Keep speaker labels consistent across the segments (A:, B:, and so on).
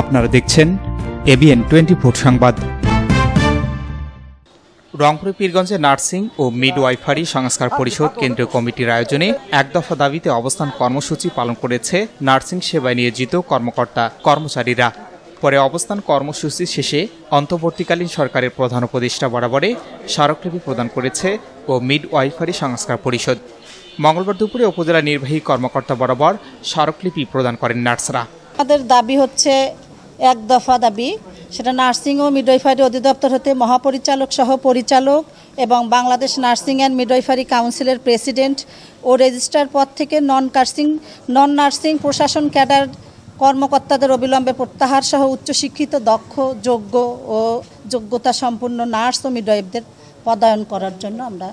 A: আপনারা দেখছেন ABN twenty four সংবাদ। রংপুর পীরগঞ্জে নার্সিং ও মিডওয়াইফারি সংস্কার পরিষদ কেন্দ্রীয় কমিটির আয়োজনে এক দফা দাবিতে অবস্থান কর্মসূচি পালন করেছে নার্সিং সেবায় নিয়োজিত কর্মকর্তা, কর্মচারীরা। পরে অবস্থান কর্মসূচি শেষে অন্তর্বর্তীকালীন সরকারের প্রধান উপদেষ্টা বরাবরে স্মারকলিপি প্রদান করেছে ও মিডওয়াইফারি সংস্কার পরিষদ। মঙ্গলবার দুপুরে উপজেলা নির্বাহী কর্মকর্তা বরাবর স্মারকলিপি প্রদান করেন নার্সরা।
B: আমাদের দাবি হচ্ছে, এক দফা দাবি, সেটা নার্সিং ও মিডওয়াইফারি অধিদপ্তর হতে মহাপরিচালক সহ পরিচালক এবং বাংলাদেশ নার্সিং অ্যান্ড মিডওয়াইফারি কাউন্সিলের প্রেসিডেন্ট ও রেজিস্ট্রার পদ থেকে নন কার্সিং নন নার্সিং প্রশাসন ক্যাডার কর্মকর্তাদের অবিলম্বে প্রত্যাহার সহ উচ্চশিক্ষিত, দক্ষ, যোগ্য ও যোগ্যতা সম্পন্ন নার্স ও মিডওয়াইফদের পদায়ন করার জন্য আমরা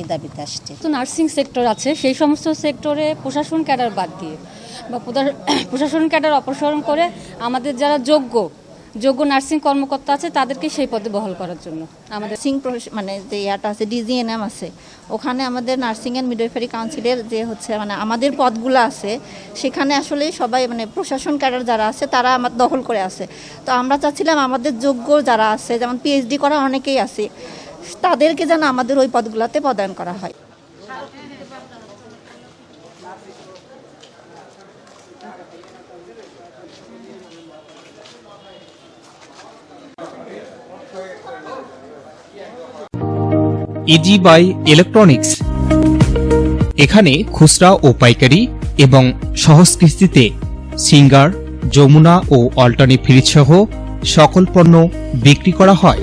B: এই দাবিতে আসছি।
C: তো নার্সিং সেক্টর আছে সেই সমস্ত সেক্টরে প্রশাসন ক্যাডার বাদ দিয়ে বা প্রশাসন ক্যাডার অপসারণ করে আমাদের যারা যোগ্য যোগ্য নার্সিং কর্মকর্তা আছে তাদেরকে সেই পদে বহাল করার জন্য। আমাদের
D: সিং মানে যে ইয়াটা আছে ডিজিএনএম আছে ওখানে আমাদের নার্সিং অ্যান্ড মিডওয়াইফারি কাউন্সিলের যে হচ্ছে মানে আমাদের পদগুলো আছে সেখানে আসলে সবাই মানে প্রশাসন ক্যাডার যারা আছে তারা আমার দখল করে আছে। তো আমরা চাচ্ছিলাম আমাদের যোগ্য যারা আছে যেমন পিএইচডি করা অনেকেই আছে তাদেরকে যেন আমাদের ওই পদগুলোতে পদায়ন করা হয়।
A: ইজি বাই ইলেকট্রনিক্স এখানে খুচরা ও পাইকারি এবং সহজ কিস্তিতে সিঙ্গার, যমুনা ও অল্টারনি ফ্রিজ সহ সকল পণ্য বিক্রি করা হয়।